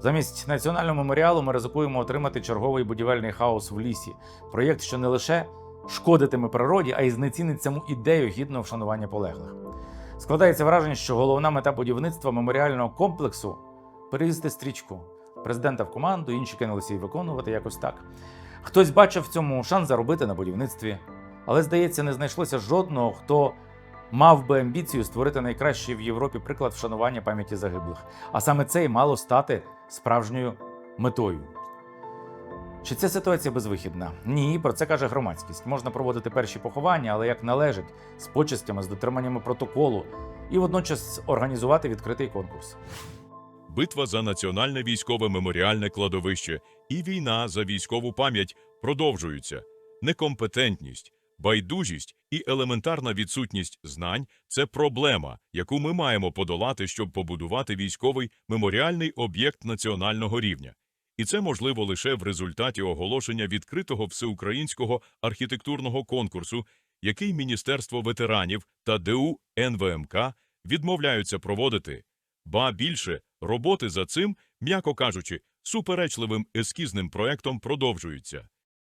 Замість національного меморіалу ми ризикуємо отримати черговий будівельний хаос в лісі. Проєкт, що не лише шкодитиме природі, а й знецінить саму ідею гідного вшанування полеглих. Складається враження, що головна мета будівництва меморіального комплексу перевізти стрічку президента в команду, інші кинулися її виконувати якось так. Хтось бачив в цьому шанс заробити на будівництві, але, здається, не знайшлося жодного, хто мав би амбіцію створити найкращий в Європі приклад вшанування пам'яті загиблих. А саме це й мало стати справжньою метою. Чи ця ситуація безвихідна? Ні, про це каже громадськість. Можна проводити перші поховання, але як належить, з почестями, з дотриманнями протоколу, і водночас організувати відкритий конкурс. Битва за національне військове меморіальне кладовище і війна за військову пам'ять продовжуються. Некомпетентність, байдужість і елементарна відсутність знань це проблема, яку ми маємо подолати, щоб побудувати військовий меморіальний об'єкт національного рівня. І це можливо лише в результаті оголошення відкритого всеукраїнського архітектурного конкурсу, який Міністерство ветеранів та ДУ НВМК відмовляються проводити. Ба більше, роботи за цим, м'яко кажучи, суперечливим ескізним проектом продовжуються.